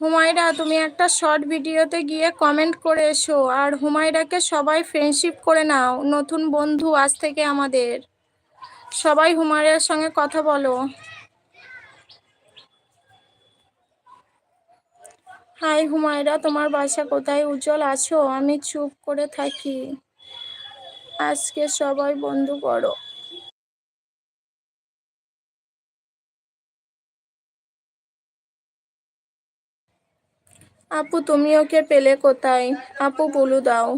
হুমায়রা, তুমি একটা শর্ট ভিডিওতে গিয়ে কমেন্ট করে এসো, আর হুমায়রাকে সবাই ফ্রেন্ডশিপ করে নাও, নতুন বন্ধু আজ থেকে আমাদের। সবাই হুমায়রার সঙ্গে কথা বলো। হাই হুমায়রা, তোমার বাসা কোথায়? উজ্জ্বল আছো? আমি চুপ করে থাকি। আজকে সবাই বন্ধু করো। আপু, তুমি ওকে পেলে কোথায়? আপু, বলু দাও।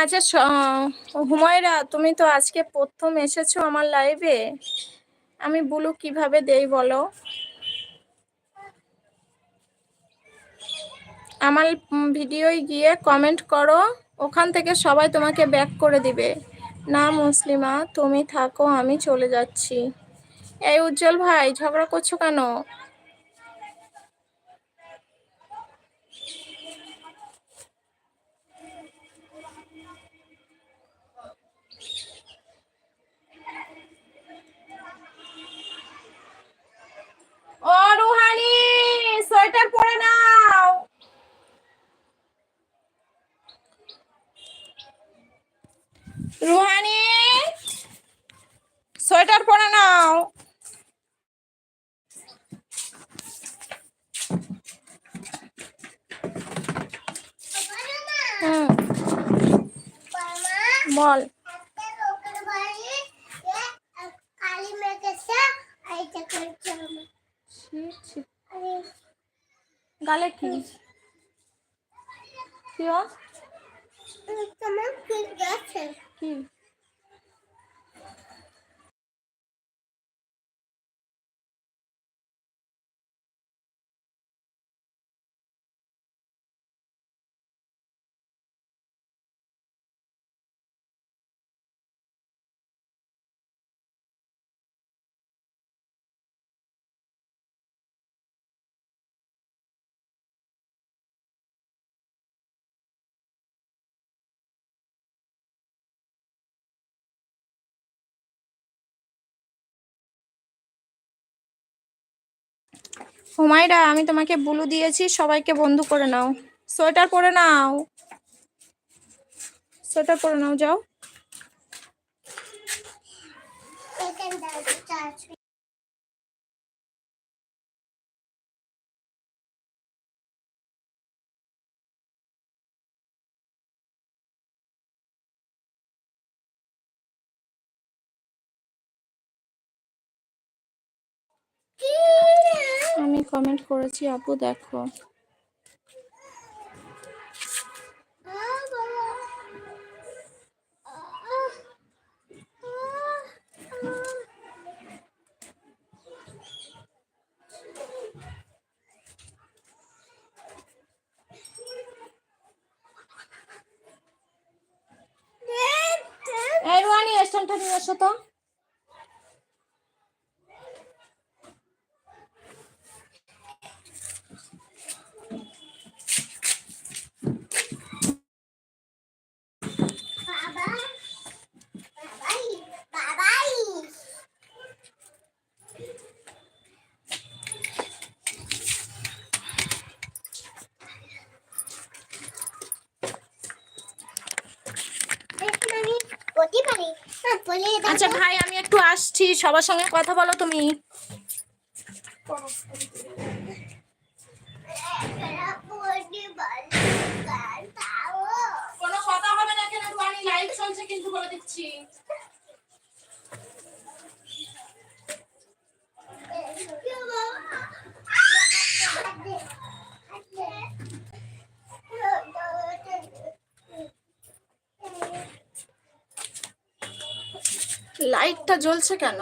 আচ্ছা হুমায়রা, তুমি তো আজকে প্রথম এসেছ আমার লাইভে আমি বলু কীভাবে দেই বলো? আমার ভিডিওয় গিয়ে কমেন্ট করো। ওখান থেকে সবাই তোমাকে ব্যাক করে দিবে। না মুসলিমা তুমি থাকো আমি চলে যাচ্ছি। এই উজ্জ্বল ভাই ঝগড়া করছ কেন ও রুহানি সোয়েটার পরে নাও রুহানি সোয়েটার পরে নাও। বল। গালে কি? কি ও? কি হুমায়রা, আমি তোমাকে বুলু দিয়েছি, সবাইকে বন্ধু করে নাও। সোয়েটার পরে নাও। সোয়েটার পরে নাও, যাও। আমি কমেন্ট করেছি আপু দেখো। এসো তো। আচ্ছা ভাই আমি একটু আসছি। সবার সঙ্গে কথা বলো তুমি। কোনো কথা হবে না কেন? রুয়ানি লাইভ চলছে কিন্তু বলে দিচ্ছি। লাইটটা জ্বলছে কেন?